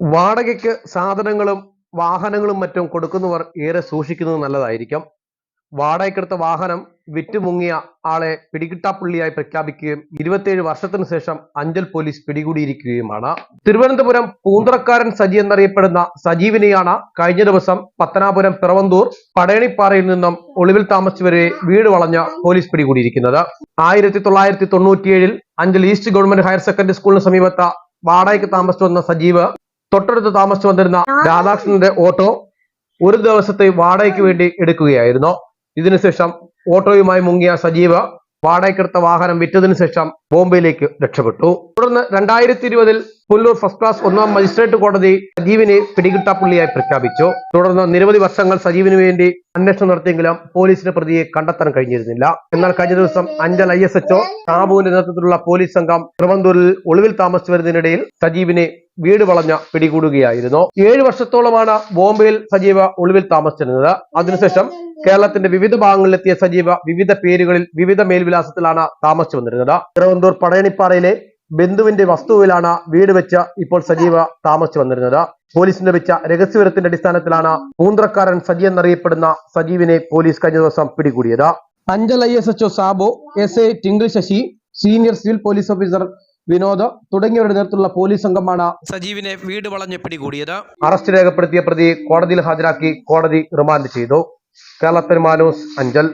വാടകയ്ക്ക് സാധനങ്ങളും വാഹനങ്ങളും മറ്റും കൊടുക്കുന്നവർ ഏറെ സൂക്ഷിക്കുന്നത് നല്ലതായിരിക്കും. വാടകയ്ക്കെടുത്ത വാഹനം വിറ്റുമുങ്ങിയ ആളെ പിടികിട്ടാപ്പുള്ളിയായി പ്രഖ്യാപിക്കുകയും ഇരുപത്തിയേഴ് വർഷത്തിനു ശേഷം അഞ്ചൽ പോലീസ് പിടികൂടിയിരിക്കുകയുമാണ്. തിരുവനന്തപുരം പൂന്തറക്കാരൻ സജി എന്നറിയപ്പെടുന്ന സജീവിനെയാണ് കഴിഞ്ഞ ദിവസം പത്തനാപുരം പിറവന്തൂർ പടയണിപ്പാറയിൽ നിന്നും ഒളിവിൽ താമസിച്ചവരെ വീട് വളഞ്ഞ പോലീസ് പിടികൂടിയിരിക്കുന്നത്. ആയിരത്തി തൊള്ളായിരത്തി തൊണ്ണൂറ്റിയേഴിൽ Anchal east government higher secondary സ്കൂളിന് സമീപത്ത വാടകയ്ക്ക് താമസിച്ചു വന്ന സജീവ് തൊട്ടടുത്ത് താമസിച്ചു വന്നിരുന്ന രാധാകൃഷ്ണന്റെ ഓട്ടോ ഒരു ദിവസത്തെ വാടകയ്ക്ക് വേണ്ടി എടുക്കുകയായിരുന്നു. ഇതിനുശേഷം ഓട്ടോയുമായി മുങ്ങിയ സജീവ വാടകയ്ക്കെടുത്ത വാഹനം വിറ്റതിനു ശേഷം ബോംബെയിലേക്ക് രക്ഷപ്പെട്ടു. തുടർന്ന് രണ്ടായിരത്തി ഇരുപതിൽ പുല്ലൂർ ഫസ്റ്റ് ക്ലാസ് ഒന്നാം മജിസ്ട്രേറ്റ് കോടതി സജീവിനെ പിടികിട്ടാപ്പുള്ളിയായി പ്രഖ്യാപിച്ചു. തുടർന്ന് നിരവധി വർഷങ്ങൾ സജീവിന് വേണ്ടി അന്വേഷണം നടത്തിയെങ്കിലും പോലീസിന് പ്രതിയെ കണ്ടെത്താൻ കഴിഞ്ഞിരുന്നില്ല. എന്നാൽ കഴിഞ്ഞ ദിവസം Anchal I S H O ഷാബുവിന്റെ നേതൃത്വത്തിലുള്ള പോലീസ് സംഘം തിരുവനന്തപുരത്തിൽ ഒളിവിൽ താമസിച്ചു വരുന്നതിനിടയിൽ സജീവിനെ വീട് വളഞ്ഞ പിടികൂടുകയായിരുന്നു. ഏഴു വർഷത്തോളമാണ് ബോംബെയിൽ സജീവ ഒളിവിൽ താമസിച്ചിരുന്നത്. അതിനുശേഷം കേരളത്തിന്റെ വിവിധ ഭാഗങ്ങളിലെത്തിയ സജീവ വിവിധ പേരുകളിൽ വിവിധ മേൽവിലാസത്തിലാണ് താമസിച്ചു വന്നിരുന്നത്. തിരുവനന്തപുരം പടയണിപ്പാറയിലെ ബന്ധുവിന്റെ വസ്തുവിലാണ് വീട് വെച്ച് ഇപ്പോൾ സജീവ താമസിച്ചു വന്നിരുന്നത്. പോലീസ് ലഭിച്ച രഹസ്യവിവരത്തിന്റെ അടിസ്ഥാനത്തിലാണ് പൂന്ത്രക്കാരൻ സജി എന്നറിയപ്പെടുന്ന സജീവിനെ പോലീസ് കഴിഞ്ഞ ദിവസം പിടികൂടിയത്. Anchal I S H O Sabu S A Tinkle Sasi senior civil police officer Vinod തുടങ്ങിയവരുടെ നേതൃത്വത്തിലുള്ള പോലീസ് സംഘമാണ് സജീവിനെ വീട് വളഞ്ഞ് പിടികൂടിയത്. അറസ്റ്റ് രേഖപ്പെടുത്തിയ പ്രതി കോടതിയിൽ ഹാജരാക്കി കോടതി റിമാൻഡ് ചെയ്തു. കേരള അഞ്ചൽ.